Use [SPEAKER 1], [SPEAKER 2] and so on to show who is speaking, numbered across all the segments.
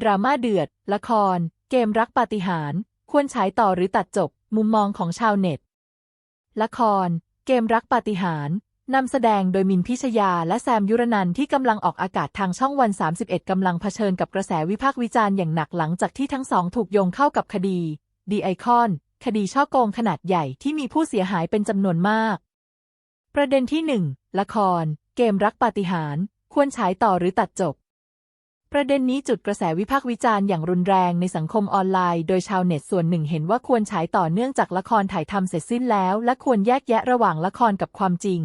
[SPEAKER 1] ดราม่าเดือด ละคร เกมรักปาฏิหาริย์ควรฉายต่อหรือตัดจบ มุมมองของชาวเน็ต ละคร เกมรักปาฏิหาริย์นำแสดงโดยมินพิชยาและแซมยุรนันที่กำลังออกอากาศทางช่องวัน 31 กำลังเผชิญกับกระแสวิพากษ์วิจารณ์อย่างหนักหลังจากที่ทั้งสองถูกโยงเข้ากับคดีดีไอคอน คดีช่อโกงขนาดใหญ่ที่มีผู้เสียหายเป็นจำนวนมาก ประเด็นที่ 1 ละคร เกมรักปาฏิหาริย์ควรฉายต่อหรือตัดจบ ประเด็นนี้จุดกระแสวิพากษ์วิจารณ์อย่างรุนแรงในสังคมออนไลน์ โดยชาวเน็ตส่วนหนึ่งเห็นว่าควรฉายต่อเนื่องจากละครถ่ายทำเสร็จสิ้นแล้ว และควรแยกแยะระหว่างละครกับความจริง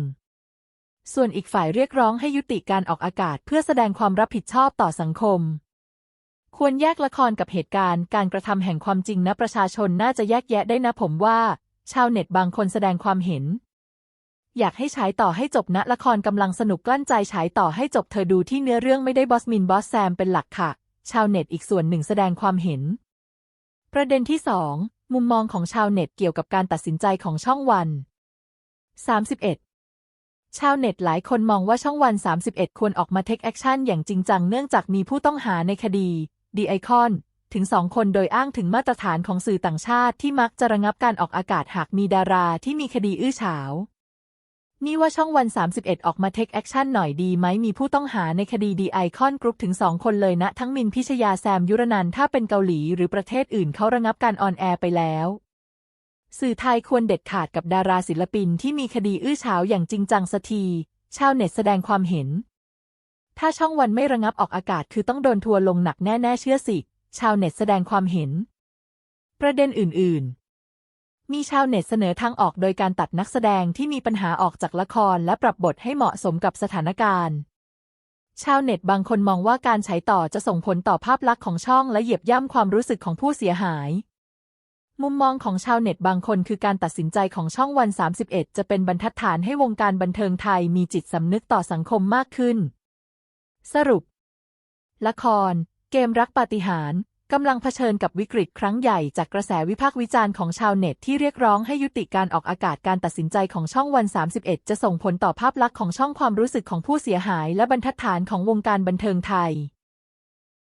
[SPEAKER 1] ส่วนอีกฝ่ายเรียกร้องให้ยุติการออกอากาศเพื่อแสดงความรับผิดชอบต่อสังคม ควรแยกละครกับเหตุการณ์ การกระทำแห่งความจริงนะประชาชนน่าจะแยกแยะได้นะผมว่า ชาวเน็ตบางคนแสดงความเห็น อยากให้ฉายต่อให้จบนะละครกำลังสนุกกลั้นใจฉายต่อให้จบเธอดูที่เนื้อเรื่องไม่ได้บอสมินบอสแซมเป็นหลักค่ะ ชาวเน็ตอีกส่วนหนึ่งแสดงความเห็น ประเด็นที่สองมุมมองของชาวเน็ตเกี่ยวกับการตัดสินใจของช่องวัน 31 ชาวเน็ตหลายคนมองว่าช่องวัน 31 ควรออกมาเทคแอคชั่นอย่างจริงจังเนื่องจากมีผู้ต้องหาในคดีดีไอคอนถึงสองคนโดยอ้างถึงมาตรฐานของสื่อต่างชาติที่มักจะระงับการออกอากาศหากมีดาราที่มีคดีอื้อฉาว นี่ว่าช่องวัน 31 ออกมาเทคแอคชั่นหน่อยดีไหมมีผู้ต้องหาในคดีดีไอคอนกรุ๊ปถึงสองคนเลยนะ ทั้งมินพิชยาแซมยุรนันถ้าเป็นเกาหลีหรือประเทศอื่นเขาระงับการออนแอร์ไปแล้ว สื่อไทยควรเด็ดขาดกับดาราศิลปินที่มีคดีอื้อฉาวอย่างจริงจังสักทีชาวเน็ตแสดงความเห็น ถ้าช่องวันไม่ระงับออกอากาศคือต้องโดนทัวลงหนักแน่ๆเชื่อสิ ชาวเน็ตแสดงความเห็น ประเด็นอื่นๆ มีชาวเน็ตเสนอทางออกโดยการตัดนักแสดงที่มีปัญหาออกจากละครและปรับบทให้เหมาะสมกับสถานการณ์ ชาวเน็ตบางคนมองว่าการใช้ต่อจะส่งผลต่อภาพลักษณ์ของช่องและเหยียบย่ำความรู้สึกของผู้เสียหาย มุมมองของชาวเน็ตบางคนคือการตัดสินใจของช่องวัน 31 จะเป็นบรรทัดฐานให้วงการบันเทิงไทยมีจิตสำนึกต่อสังคมมากขึ้น สรุป ละคร เกมรักปาฏิหาริย์ กำลังเผชิญกับวิกฤตครั้งใหญ่จากกระแสวิพากษ์วิจารณ์ของชาวเน็ตที่เรียกร้องให้ยุติการออกอากาศการตัดสินใจของช่องวัน 31 จะส่งผลต่อภาพลักษณ์ของช่องความรู้สึกของผู้เสียหาย และบรรทัดฐานของวงการบันเทิงไทย